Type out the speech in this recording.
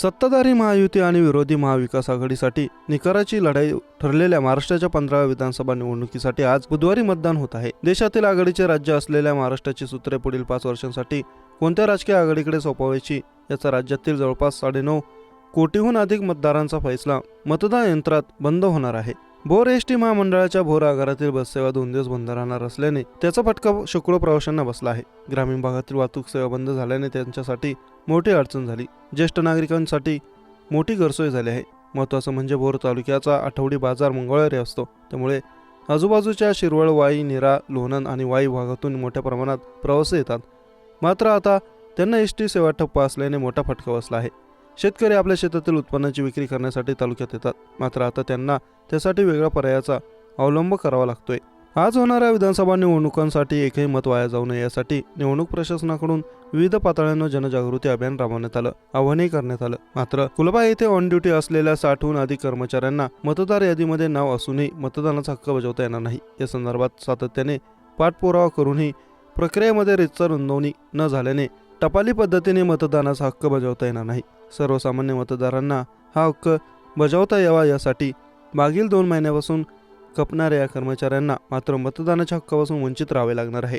सत्ताधारी महायुती आणि विरोधी महाविकास आघाडीसाठी निकाराची लढाई ठरलेल्या महाराष्ट्राच्या पंधराव्या विधानसभा निवडणुकीसाठी आज बुधवारी मतदान होत आहे. देशातील आघाडीचे राज्य असलेल्या महाराष्ट्राची सूत्रे पुढील पाच वर्षांसाठी कोणत्या राजकीय आघाडीकडे सोपवायची याचा राज्यातील जवळपास साडेनऊ कोटीहून अधिक मतदारांचा फैसला मतदान यंत्रात बंद होणार आहे. भोर एस टी महामंडळाच्या भोर आगारातील बससेवा दोन दिवस बंद राहणार असल्याने त्याचा फटका शेकडो प्रवाशांना बसला आहे. ग्रामीण भागातील वाहतूक सेवा बंद झाल्याने त्यांच्यासाठी मोठी अडचण झाली. ज्येष्ठ नागरिकांसाठी मोठी गरसोय झाली आहे. महत्त्वाचं म्हणजे भोर तालुक्याचा आठवडी बाजार मंगळवारी असतो. त्यामुळे आजूबाजूच्या शिरवळ वाई निरा लोणंद आणि वाई भागातून मोठ्या प्रमाणात प्रवासी येतात. मात्र आता त्यांना एस टी सेवा ठप्प असल्याने मोठा फटका बसला आहे. शेतकरी आपल्या शेतातील उत्पन्नाची विक्री करण्यासाठी तालुक्यात येतात. मात्र आता त्यांना त्यासाठी वेगळ्या पर्यायाचा अवलंब करावा लागतोय. आज होणाऱ्या विधानसभा निवडणुकांसाठी एकही मत वाया जाऊ नये यासाठी निवडणूक प्रशासनाकडून विविध पातळ्यांवर जनजागृती अभियान राबवण्यात आलं आवाहनही करण्यात आलं. मात्र कुलबा येथे ऑन ड्युटी असलेल्या साठहून अधिक कर्मचाऱ्यांना मतदार यादीमध्ये नाव असूनही मतदानाचा हक्क बजावता येणार नाही. या संदर्भात सातत्याने पाठपुरावा करूनही प्रक्रियेमध्ये रितसर नोंदवणी न झाल्याने टपाली पद्धतीने मतदानाचा हक्क बजावता येणार नाही. सर्वसामान्य मतदारांना हा हक्क बजावता यावा यासाठी मागील दोन महिन्यापासून कपणाऱ्या या कर्मचाऱ्यांना मात्र मतदानाच्या हक्कापासून वंचित राहावे लागणार आहे.